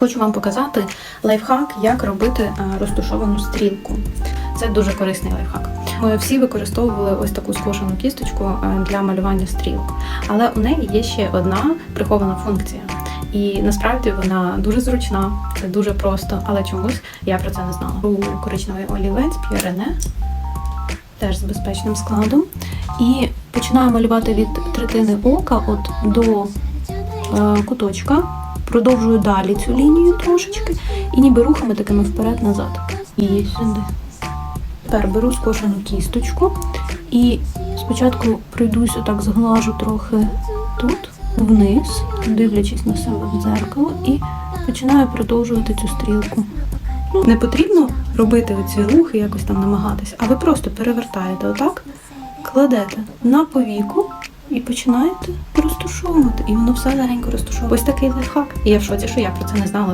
Хочу вам показати лайфхак, як робити е, розтушовану стрілку. Це дуже корисний лайфхак. Ми всі використовували ось таку скошену кісточку е, для малювання стрілок, але у неї є ще одна прихована функція. І насправді вона дуже зручна, це дуже просто, але чомусь я про це не знала. У коричневий олівець П'єрене, теж з безпечним складом. І починаю малювати від третини ока от до е, куточка. Продовжую далі цю лінію трошечки і ніби рухами такими вперед-назад. І сюди. Тепер беру скошену кісточку і спочатку пройдусь отак, зглажу трохи тут, вниз, дивлячись на себе в дзеркало, і починаю продовжувати цю стрілку. Ну, не потрібно робити оці рухи, якось там намагатися, а ви просто перевертаєте отак, кладете на повіку і починаєте розтушовувати. І воно все легенько розтушовує. Ось такий лайфхак. І я в шоці, що я про це не знала.